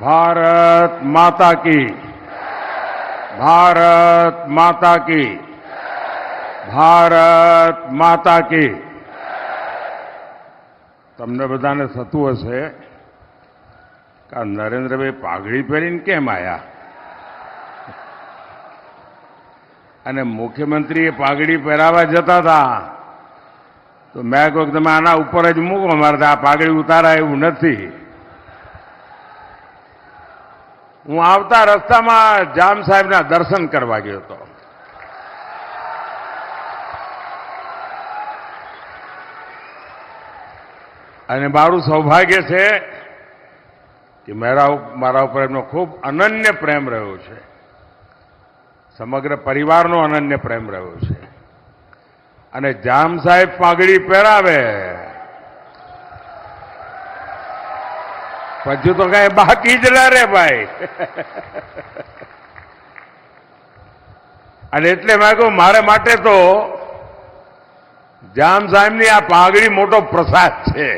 ભારત માતા કી. ભારત માતા કી. ભારત માતા કી. તમને બધાને થતું હશે કે આ નરેન્દ્રભાઈ પાઘડી પહેરીને કેમ આવ્યા અને મુખ્યમંત્રીએ પાઘડી પહેરાવવા જતા હતા. તો મેં કહ્યું તમે આના ઉપર જ મૂકો મારે આ પાઘડી ઉતારા એવું નથી. હું આવતા રસ્તામાં જામ સાહેબના દર્શન કરવા ગયો હતો. અને મારું સૌભાગ્ય છે કે મારા મારા ઉપર એમનો ખૂબ અનન્ય પ્રેમ રહ્યો છે. સમગ્ર પરિવારનો અનન્ય પ્રેમ રહ્યો છે. અને જામ સાહેબ પાઘડી પહેરાવે પછી તો કઈ બાકી જ ના રે ભાઈ. અને એટલે મેં કહ્યું, મારે માટે તો જામ સાહેબની આ પાઘડી મોટો પ્રસાદ છે.